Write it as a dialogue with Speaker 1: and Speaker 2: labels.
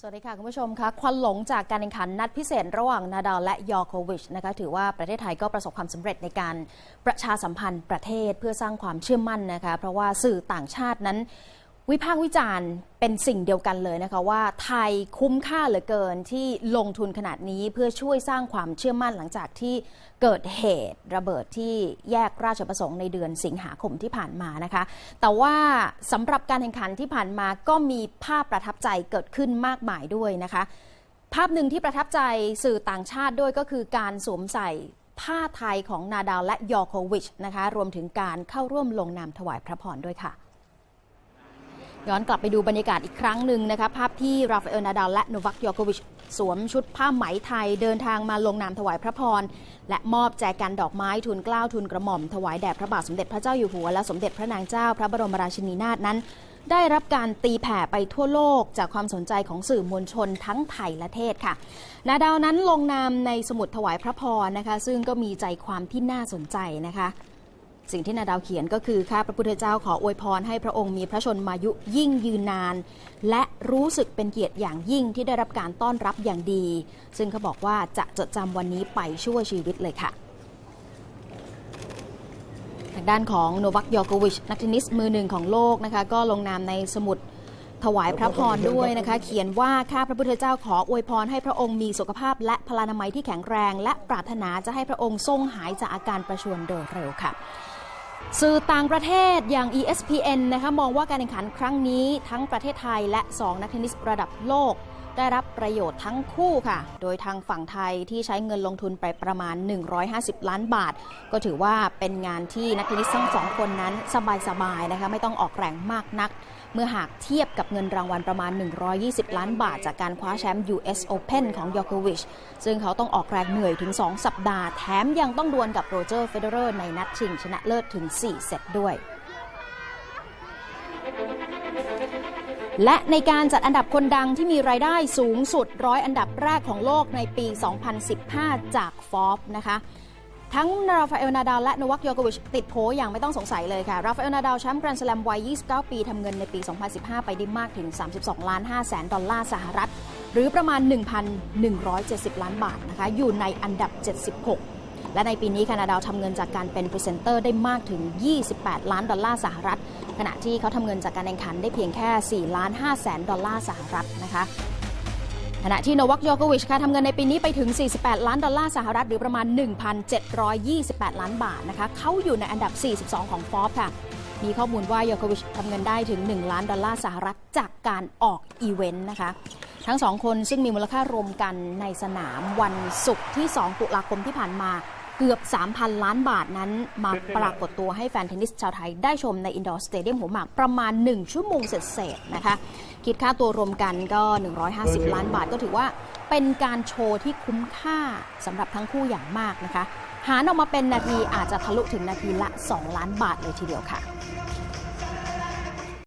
Speaker 1: สวัสดีค่ะคุณผู้ชมคะควันหลงจากการแข่งขันนัดพิเศษระหว่างนาดาลและยอโควิชนะคะถือว่าประเทศไทยก็ประสบความสำเร็จในการประชาสัมพันธ์ประเทศเพื่อสร้างความเชื่อมั่นนะคะเพราะว่าสื่อต่างชาตินั้น วิพากษ์วิจารณ์เป็นสิ่งเดียวกันเลยนะคะว่าไทยคุ้มค่าเหลือเกินที่ลงทุนขนาดนี้เพื่อช่วยสร้างความเชื่อมั่นหลังจากที่เกิดเหตุระเบิดที่แยกราชประสงค์ในเดือนสิงหาคมที่ผ่านมานะคะ แต่ว่าสำหรับการแข่งขันที่ผ่านมาก็มีภาพประทับใจเกิดขึ้นมากมายด้วยนะคะ ภาพหนึ่งที่ประทับใจสื่อต่างชาติด้วยก็คือการสวมใส่ผ้าไทยของนาดาวและยอโควิชนะคะรวมถึงการเข้าร่วมลงนามถวายพระพรด้วยค่ะ ย้อนกลับไปดูบรรยากาศอีกครั้งหนึ่งนะคะภาพที่ราฟาเอลนาดาลและโนวัคยอโควิชสวมชุดผ้าไหมไทยเดินทางมาลงนามถวายพระพร และมอบแจกันดอกไม้ทุนเกล้าทุนกระหม่อมถวายแด่พระบาทสมเด็จพระเจ้าอยู่หัวและสมเด็จพระนางเจ้าพระบรมราชินีนาถนั้น ได้รับการตีแผ่ไปทั่วโลกจากความสนใจของสื่อมวลชนทั้งไทยและเทศค่ะ นาดาวนั้นลงนามในสมุดถวายพระพรนะคะ ซึ่งก็มีใจความที่น่าสนใจนะคะ สิ่งที่นาดาวเขียนก็คือข้าพระพุทธเจ้าขออวยพรให้พระองค์มีพระชนมายุยิ่งยืนนาน และรู้สึกเป็นเกียรติอย่างยิ่งที่ได้รับการต้อนรับอย่างดี ซึ่งเขาบอกว่าจะจดจำวันนี้ไปชั่วชีวิตเลยค่ะทางด้านของโนวัคยอโกวิชนักเทนนิสมือหนึ่งของโลกนะคะก็ลงนามในสมุด ถวายพระพรด้วยนะคะ เขียนว่าข้าพระพุทธเจ้าขออวยพรให้พระองค์มีสุขภาพและพลานามัยที่แข็งแรง และปรารถนาจะให้พระองค์ทรงหายจากอาการประชวรโดยเร็วค่ะ สื่อต่างประเทศอย่าง ESPN นะคะมองว่าการแข่งขันครั้งนี้ทั้งประเทศไทยและ 2 นักเทนนิสระดับโลก ได้รับประโยชน์ทั้งคู่ค่ะ โดยทางฝั่งไทยที่ใช้เงินลงทุนไปประมาณ 150 ล้านบาท ก็ถือว่าเป็นงานที่นักเทนนิสทั้งสองคนนั้นสบายๆนะคะไม่ต้องออกแรงมากนัก เมื่อหากเทียบกับเงินรางวัลประมาณ 120 ล้านบาท จากการคว้าแชมป์ US Open ของยอโควิชซึ่งเขาต้องออกแรงเหนื่อยถึง 2 สัปดาห์ แถมยังต้องดวลกับโรเจอร์เฟเดอร์ในนัดชิงชนะเลิศถึง4 เซตด้วย และในการจัดอันดับคนดังที่มีรายได้สูงสุดร้อยอันดับแรกของโลกในปี 2015 จากฟอบนะคะทั้งราฟาเอลนาดาลและนวัคยอโกวิชติดโผอย่างไม่ต้องสงสัยเลยค่ะ ราฟาเอลนาดาลแชมป์แกรนด์สแลมวัย 29 ปีทำเงินในปี 2015 ไปได้มากถึง 32 ล้าน5แสนดอลลาร์สหรัฐ หรือประมาณ 1,170 ล้านบาทนะคะ อยู่ในอันดับ 76 และในปีนี้คนาดาวทำเงินจากการเป็นพรีเซนเตอร์ได้มากถึง 28 ล้านดอลลาร์สหรัฐ ขณะที่เขาทำเงินจากการแข่งขันได้เพียงแค่ 4 ล้าน5แสนดอลลาร์สหรัฐนะคะขณะที่โนวัคยอโควิชค่ะทำเงินในปีนี้ไปถึง 48 ล้านดอลลาร์สหรัฐ หรือประมาณ 1,728 ล้านบาทนะคะเขาอยู่ในอันดับ 42 ของฟอ b ค่ะ มีข้อมูลว่ายอโควิชทำเงินได้ถึง 1 ล้านดอลลาร์สหรัฐจากการออกอีเวนต์นะคะ ทั้งสองคนซึ่งมีมูลค่ารวมกันในสนามวันศุกร์ที่ 2 ตุลาคมที่ผ่านมา เกือบ 3,000 ล้านบาทนั้นมาปรากฏตัวให้แฟนเทนนิสชาวไทยได้ชมในอินดอร์สเตเดียมหัวหมากประมาณ 1 ชั่วโมงเสร็จๆนะคะ คิดค่าตัวรวมกันก็ 150 ล้านบาทก็ถือว่าเป็นการโชว์ที่คุ้มค่าสำหรับทั้งคู่อย่างมากนะคะ หารออกมาเป็นนาทีอาจจะทะลุถึงนาทีละ 2 ล้านบาทเลยทีเดียวค่ะ